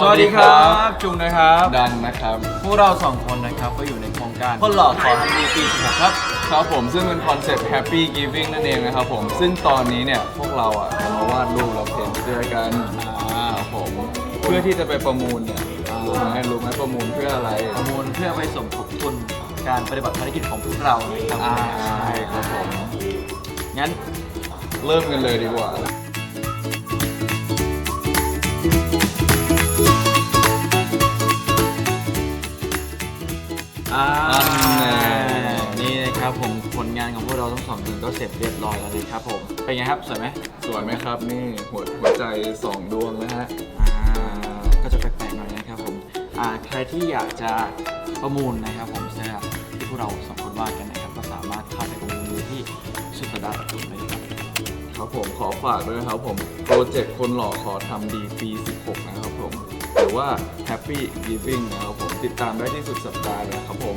สวัสดีครับจุงนะครับ ดังนะครับ พวกเราสองคนนะครับก็อยู่ในโครงการคนหล่อขอทำดีปีสิครับครับผมซึ่งเป็นคอนเซ็ปต์ Happy Giving นั่นเองนะครับผม ซึ่งตอนนี้เนี่ยพวกเราอะจะมาวาดรูปแล้วเพ้นท์ด้วยกันครับผมเพื่อที่จะไปประมูลเนี่ยรู้ไหมรู้ไหมประมูลเพื่ออะไรประมูลเพื่อไปสมทบทุนการปฏิบัติภารกิจของพวกเรานะครับอ่าใช่ครับผมงั้นเริ่มกันเลยดีกว่า อ่าอันแน่นี่นะครับผมผลงานของพวกเราทั้งสองคนก็เสร็จเรียบร้อยแล้วนะครับผมเป็นไงครับสวยไหมสวยไหมครับนี่หัวหัวใจสองดวงนะฮะอ่าก็จะแปลกๆหน่อยนะครับผมอ่าใครที่อยากจะประมูลนะครับผมเสื้อที่พวกเราสองคนวาดกันนะครับก็สามารถเข้าไปประมูลดูที่สุดสัปดาห์ตุนเลยครับครับผมขอฝากด้วยนะครับผมโปรเจกต์คนหล่อขอทำดีปี 16 นะครับผมหรือ ว่า Happy Giving นะครับผมติดตามได้ที่สุดสัปดาห์นะครับผม